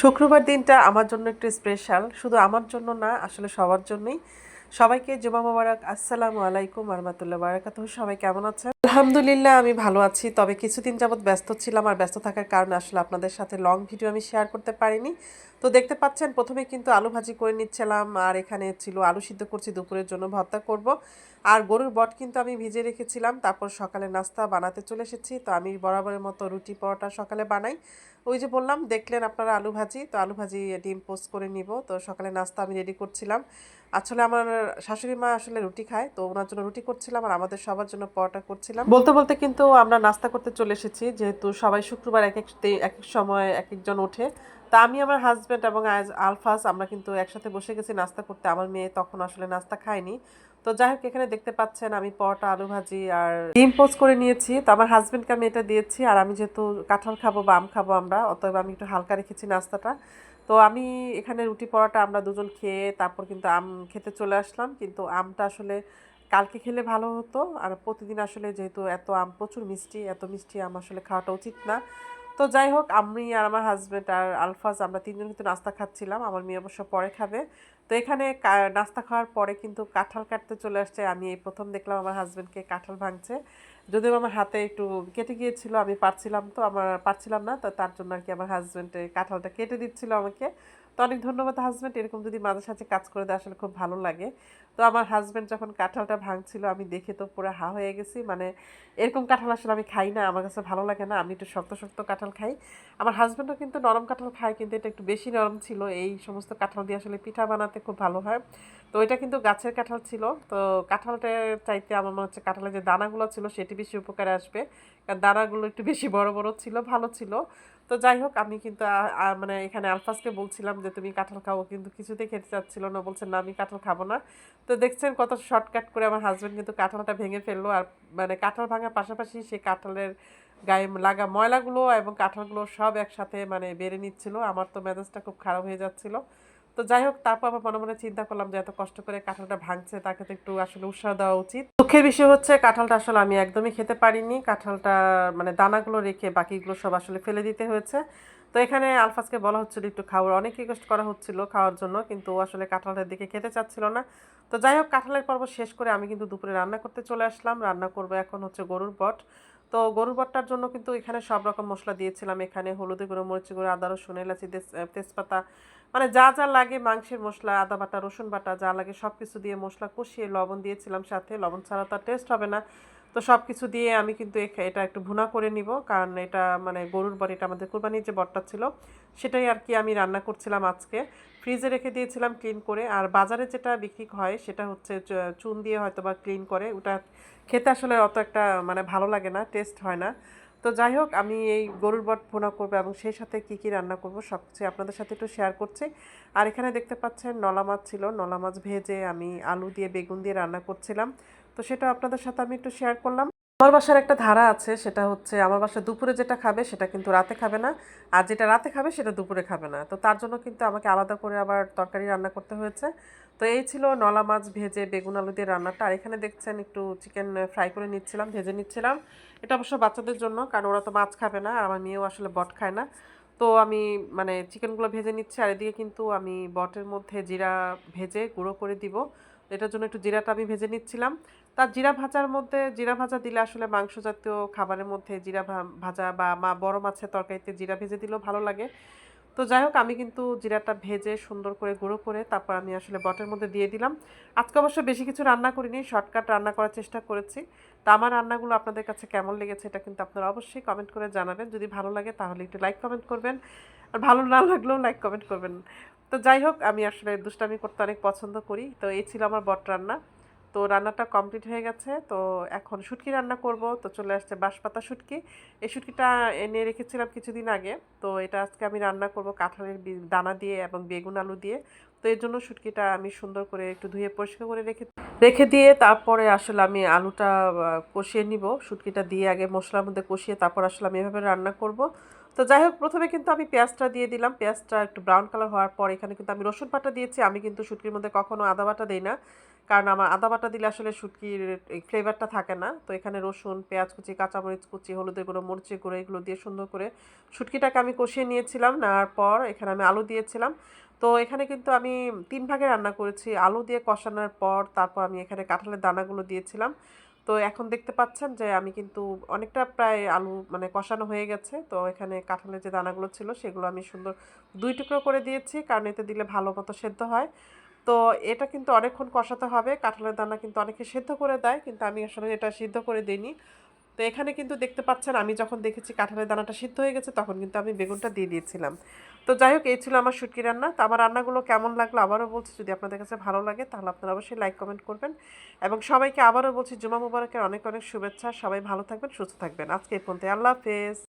শুক্রবার দিনটা আমার জন্য একটু স্পেশাল শুধু আমার জন্য না, আসলে সবার জন্যই। সবাইকে জুমা মোবারক, আসসালামু আলাইকুম আহমতুল্লাহ বারাকাত সবাই কেমন আছেন? আলহামদুলিল্লাহ, আমি ভালো আছি। তবে কিছুদিন যাবৎ ব্যস্ত ছিলাম আর ব্যস্ত থাকার কারণে আসলে আপনাদের সাথে লং ভিডিও আমি শেয়ার করতে পারিনি। তো দেখতে পাচ্ছেন প্রথমে কিন্তু আলু ভাজি করে নিচ্ছিলাম আর এখানে ছিল আলু সিদ্ধ করছি, দুপুরের জন্য ভর্তা করব। আর গরুর বট কিন্তু আমি ভিজে রেখেছিলাম, তারপর সকালে নাস্তা বানাতে চলে এসেছি। তো আমি বরাবরের মতো রুটি পরোটা সকালে বানাই। ওই যে বললাম, দেখলেন আপনারা আলু ভাজি, তো আলু ভাজি ডিম পোস্ট করে নিব। তো সকালে নাস্তা আমি রেডি করছিলাম। আসলে আমার শাশুড়ি মা আসলে রুটি খায়, তো ওনার জন্য রুটি করছিলাম আর আমাদের সবার জন্য পরোটা করছিলাম বলতে বলতে কিন্তু আমরা নাস্তা করতে চলে এসেছি, যেহেতু সবাই শুক্রবার এক এক এক সময় এক একজন ওঠে। তা আমি, আমার হাজব্যান্ড এবং আলফাস আমরা কিন্তু একসাথে বসে গেছি নাস্তা করতে। আমার মেয়ে তখন আসলে নাস্তা খায়নি। তো যাই হোক, এখানে দেখতে পাচ্ছেন আমি পরোটা, আলু ভাজি আর ডিম পোস্ট করে নিয়েছি। তো আমার হাজব্যান্ডকে আমি এটা দিয়েছি আর আমি যেহেতু কাঁঠাল খাব বা আম খাব আমরা, অতএব আমি একটু হালকা রেখেছি নাস্তাটা। তো আমি এখানে রুটি, পরোটা আমরা দুজন খেয়ে তারপর কিন্তু আম খেতে চলে আসলাম। কিন্তু আমটা আসলে কালকে খেলে ভালো হতো। আর প্রতিদিন আসলে যেহেতু এত আম, প্রচুর মিষ্টি, এত মিষ্টি আম আসলে খাওয়াটা উচিত না। তো যাই হোক, আমি আর আমার হাজব্যান্ড আর আলফাজ আমরা তিনজন কিন্তু নাস্তা খাচ্ছিলাম। আমার মেয়ে অবশ্য পরে খাবে। তো এখানে নাস্তা খাওয়ার পরে কিন্তু কাঁঠাল কাটতে চলে আসছে। আমি এই প্রথম দেখলাম আমার হাজব্যান্ডকে কাঁঠাল ভাঙছে। যদিও আমার হাতে একটু কেটে গিয়েছিল, আমি পারছিলাম তো, আমার পারছিলাম না। তো তার জন্য আর কি আমার হাজব্যান্ডে কাঁঠালটা কেটে দিচ্ছিল আমাকে। তো অনেক ধন্যবাদ হাজব্যান্ড এরকম যদি মাঝে সাথে কাজ করে দেয়, আসলে খুব ভালো লাগে। তো আমার হাজব্যান্ড যখন কাঁঠালটা ভাঙছিল, আমি দেখে তো পুরো হা হয়ে গেছি। মানে এরকম কাঁঠাল আসলে আমি খাই না, আমার কাছে ভালো লাগে না, আমি একটু শক্ত শক্ত কাঁঠাল খাই। আমার হাজব্যান্ডও কিন্তু নরম কাঁঠাল খায়, কিন্তু এটা একটু বেশি নরম ছিল। এই সমস্ত কাঁঠাল দিয়ে আসলে পিঠা বানাতে খুব ভালো হয়। তো এটা কিন্তু গাছের কাঁঠাল ছিল। তো কাঁঠালটা চাইতে আমার মনে হচ্ছে কাঁঠালের যে দানাগুলো ছিল, সেটি বেশি উপকারে আসবে। কারণ দানাগুলো একটু বেশি বড় বড় ছিল, ভালো ছিল। তো যাই হোক, আমি কিন্তু মানে এখানে আলফাসকে বলছিলাম যে, তুমি কাঁঠাল খাব কিন্তু কিছুতেই খেতে চাচ্ছিল না। বলছেন না, আমি কাঁঠাল খাব না। তো দেখছেন কত শর্টকাট করে আমার হাজব্যান্ড কিন্তু কাঁঠালটা ভেঙে ফেলল আর মানে কাঁঠাল ভাঙার পাশাপাশি সে কাঁঠালের গায়ে লাগা ময়লাগুলো এবং কাঁঠালগুলো সব একসাথে মানে বেড়ে নিচ্ছিল। আমার তো মেজাজটা খুব খারাপ হয়ে যাচ্ছিল। তো যাই হোক, তারপর আবার মনে মনে চিন্তা করলাম যে এত কষ্ট করে কাঁঠালটা ভাঙছে, তাকে তো একটু আসলে উৎসাহ দেওয়া উচিত। দুঃখের বিষয় হচ্ছে কাঁঠালটা আসলে আমি একদমই খেতে পারিনি। কাঁঠালটা মানে দানাগুলো রেখে বাকিগুলো সব আসলে ফেলে দিতে হয়েছে। তো এখানে আলফাজকে বলা হচ্ছিল একটু খাওয়ার। অনেক রিকোয়েস্ট করা হচ্ছিল খাওয়ার জন্য, কিন্তু আসলে কাঁঠালটার দিকে খেতে চাচ্ছিল না। তো যাই হোক, কাঁঠালের পর্ব শেষ করে আমি কিন্তু দুপুরে রান্না করতে চলে আসলাম। রান্না করব এখন হচ্ছে গরুর বট। তো গরুর বটটার জন্য কিন্তু এখানে সব রকম মশলা দিয়েছিলাম। এখানে হলুদের গুঁড়ো, মরিচি গুঁড়ো, আদা, রসুন, এলাচি তেজপাতা মানে যা যা লাগে মাংসের মশলা, আদা বাটা, রসুন বাটা যা লাগে সব কিছু দিয়ে মশলা কষিয়ে লবণ দিয়েছিলাম সাথে। লবণ ছাড়া তো টেস্ট হবে না। তো সব কিছু দিয়ে আমি কিন্তু এটা একটু ভুনা করে নিব। কারণ এটা মানে গরুর বডিটা আমাদের কোরবানির যে বটটা ছিল, সেটাই আর কি আমি রান্না করছিলাম আজকে। ফ্রিজে রেখে দিয়েছিলাম ক্লিন করে। আর বাজারে যেটা বিক্রি হয়, সেটা হচ্ছে চুন দিয়ে হয়তো বা ক্লিন করে। ওটা খেতে আসলে অত একটা মানে ভালো লাগে না, টেস্ট হয় না। তো যাই হোক, আমি এই গরুর বট ভোনা করব এবং সেই সাথে কি কি রান্না করব সব কিছু আপনাদের সাথে একটু শেয়ার করছি। আর এখানে দেখতে পাচ্ছেন নলা মাছ ছিল। নলা মাছ ভেজে আমি আলু দিয়ে, বেগুন দিয়ে রান্না করছিলাম। তো সেটা আপনাদের সাথে আমি একটু শেয়ার করলাম। আমার বাসার একটা ধারা আছে, সেটা হচ্ছে আমার বাসা দুপুরে যেটা খাবে সেটা কিন্তু রাতে খাবে না, আর যেটা রাতে খাবে সেটা দুপুরে খাবে না। তো তার জন্য কিন্তু আমাকে আলাদা করে আবার তরকারি রান্না করতে হয়েছে। তো এই ছিল নলা মাছ ভেজে বেগুন আলু দিয়ে রান্নাটা। আর এখানে দেখছেন একটু চিকেন ফ্রাই করে নিচ্ছিলাম, ভেজে নিচ্ছিলাম। এটা অবশ্য বাচ্চাদের জন্য, কারণ ওরা তো মাছ খাবে না, আর আমার মেয়েও আসলে বট খায় না। তো আমি মানে চিকেনগুলো ভেজে নিচ্ছি, আর এদিকে কিন্তু আমি বটের মধ্যে জিরা ভেজে গুঁড়ো করে দিব। এটার জন্য একটু জিরাটা আমি ভেজে নিচ্ছিলাম। তার জিরা ভাজার মধ্যে, জিরা ভাজা দিলে আসলে মাংস জাতীয় খাবারের মধ্যে জিরা ভাজা বা মা, বড় মাছের তরকারিতে জিরা ভেজে দিলেও ভালো লাগে। তো যাই হোক আমি কিন্তু জিরাটা ভেজে সুন্দর করে গুঁড়ো করে তারপর আমি আসলে বটের মধ্যে দিয়ে দিলাম। আজকে অবশ্য বেশি কিছু রান্না করিনি, শর্টকাট রান্না করার চেষ্টা করেছি। তা আমার রান্নাগুলো আপনাদের কাছে কেমন লেগেছে এটা কিন্তু আপনারা অবশ্যই কমেন্ট করে জানাবেন। যদি ভালো লাগে তাহলে একটু লাইক কমেন্ট করবেন। আর ভালো না লাগলেও লাইক কমেন্ট করবেন। তো যাই হোক আমি আসলে দুষ্টামি করতে অনেক পছন্দ করি। তো এই ছিল আমার বট রান্না। তো রান্নাটা কমপ্লিট হয়ে গেছে। তো এখন শুটকি রান্না করব। তো চলে আসছে বাঁশপাতা শুটকি। এই শুটকিটা এনে রেখেছিলাম কিছুদিন আগে। তো এটা আজকে আমি রান্না করব কাঁঠালের দানা দিয়ে এবং বেগুন আলু দিয়ে। তো এর জন্য শুটকিটা আমি সুন্দর করে একটু ধুয়ে পরিষ্কার করে রেখে রেখে দিয়ে তারপরে আসলে আমি আলুটা কষিয়ে নিব। শুটকিটা দিয়ে আগে মশলার মধ্যে কষিয়ে তারপর আসলে আমি এভাবে রান্না করব। তো যাই হোক, প্রথমে কিন্তু আমি পেঁয়াজটা দিয়ে দিলাম। পেঁয়াজটা একটু ব্রাউন কালার হওয়ার পর এখানে কিন্তু আমি রসুন বাটা দিয়েছি। আমি কিন্তু শুটকির মধ্যে কখনো আদা বাটা দিই না। কারণ আমার আদা বাটা দিলে আসলে শুটকির ফ্লেভারটা থাকে না। তো এখানে রসুন, পেঁয়াজ কুচি, কাঁচামরিচ কুচি, হলুদের গুঁড়ো, মরিচের গুঁড়ো, এগুলো দিয়ে সুন্দর করে শুটকিটাকে আমি কষিয়ে নিয়েছিলাম। নেওয়ার পর এখানে আমি আলু দিয়েছিলাম। তো এখানে কিন্তু আমি তিন ভাগে রান্না করেছি। আলু দিয়ে কষানোর পর তারপর আমি এখানে কাঁঠালের দানাগুলো দিয়েছিলাম। তো এখন দেখতে পাচ্ছেন যে আমি কিন্তু অনেকটা প্রায় আলু মানে কষানো হয়ে গেছে। তো এখানে কাঁঠালের যে দানাগুলো ছিল সেগুলো আমি সুন্দর দুই টুকরো করে দিয়েছি। কারণ এতে দিলে ভালো মতো সেদ্ধ হয়। তো এটা কিন্তু অনেকক্ষণ কষাতে হবে। কাঁঠালের দানা কিন্তু অনেকে সেদ্ধ করে দেয়, কিন্তু আমি আসলে এটা সিদ্ধ করে দিইনি। তো এখানে কিন্তু দেখতে পাচ্ছেন, আমি যখন দেখেছি কাঁঠালের দানাটা সিদ্ধ হয়ে গেছে, তখন কিন্তু আমি বেগুনটা দিয়ে দিয়েছিলাম। তো যাই হোক, এই ছিল আমার শুটকি রান্না। তো আমার রান্নাগুলো কেমন লাগল আবারও বলছি, যদি আপনাদের কাছে ভালো লাগে, তাহলে আপনারা অবশ্যই লাইক, কমেন্ট করবেন। এবং সবাইকে আবারও বলছি জুমা মুবারকের অনেক অনেক শুভেচ্ছা। সবাই ভালো থাকবেন, সুস্থ থাকবেন। আজকে এই পর্যন্ত আল্লাহ হাফেজ।